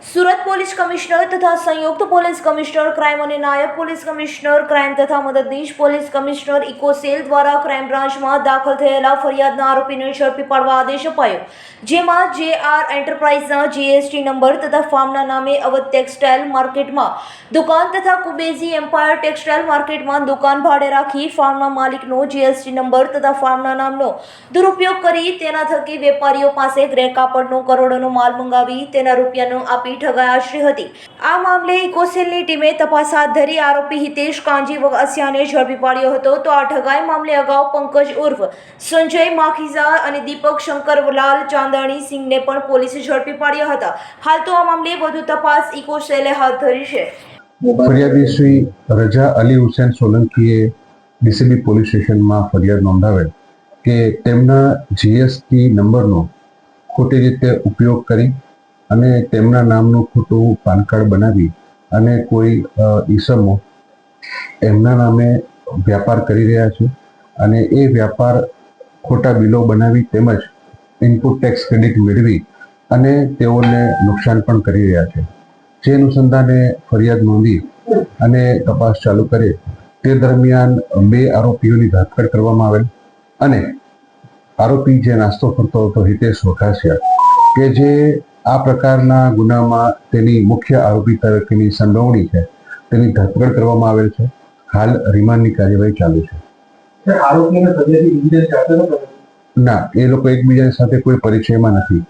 Surat police commissioner તથા સંયુક્ત police commissioner crime અને નાયબ પોલીસ કમિશનર ક્રાઇમ તથા મદદનીશ પોલીસ કમિશનર ઇકોસેલ દ્વારા ક્રાઇમ બ્રાન્ચમાં દાખલ થયેલા ફરિયાદના આરોપીને ઝડપી પાડવા આદેશ અપાયો. જેમાં જે આર એન્ટરપ્રાઇઝના જીએસટી નંબર તથા ફાર્મના નામે અવધ ટેક્સટાઇલ માર્કેટમાં દુકાન તથા કુબેઝી એમ્પાયર ટેક્સટાઇલ માર્કેટમાં દુકાન ભાડે રાખી ફાર્મના માલિકનો જીએસટી નંબર તથા ફાર્મના નામનો દુરુપયોગ કરી તેના થકી વેપારીઓ પાસે ગ્રેકાપડનો કરોડોનો માલ મંગાવી તેના રૂપિયાનો આપી ઠગાયાશ્રી હતી. આ મામલે ઇકોસેલની ટીમે તપાસ હાથ ધરી આરોપી હિતેશ કાંજી વગાસિયાને ઝડપી પાડ્યો હતો. તો આ ઠગાઈ મામલે અગાઉ પંકજ ઉર્ફ, સંજય માખીઝા અને દીપક શંકરલાલ ચાંદાણી સિંહને પણ પોલીસે ઝડપી પાડ્યા હતા. હાલ તો આ મામલે વધુ તપાસ ઇકોસેલે હાથ ધરી છે. ફરિયાદી રજા અલી હુસેન સોલંકીએ ડીસીબી પોલીસ સ્ટેશનમાં ફરિયાદ નોંધાવેલ કે તેમના જીએસટી નંબરનો ખોટી રીતે ઉપયોગ કરી અને તેમના નામનું ખોટું પાન કાર્ડ બનાવી અને કોઈ ઈસમો એમના નામે વ્યાપાર કરી રહ્યા છે અને એ વ્યાપાર ખોટા બિલો બનાવી તેમજ ઇનપુટ ટેક્સ ક્રેડિટ મેળવી અને તેઓને નુકસાન પણ કરી રહ્યા છે. જે અનુસંધાને ફરિયાદ નોંધી અને તપાસ ચાલુ કરે તે દરમિયાન બે આરોપીઓની ધરપકડ કરવામાં આવેલ અને આરોપી જે નાસ્તો કરતો હતો હિતેશ વઘાસિયા કે જે આ પ્રકારના ગુનામાં તેની મુખ્ય આરોપી તરીકેની સંડોવણી છે. તેની ધરપકડ કરવામાં આવેલ છે. હાલ રિમાન્ડની કાર્યવાહી ચાલુ છે. એકબીજાની ન એ લોકો એકબીજા સાથે કોઈ પરિચયમાં નથી.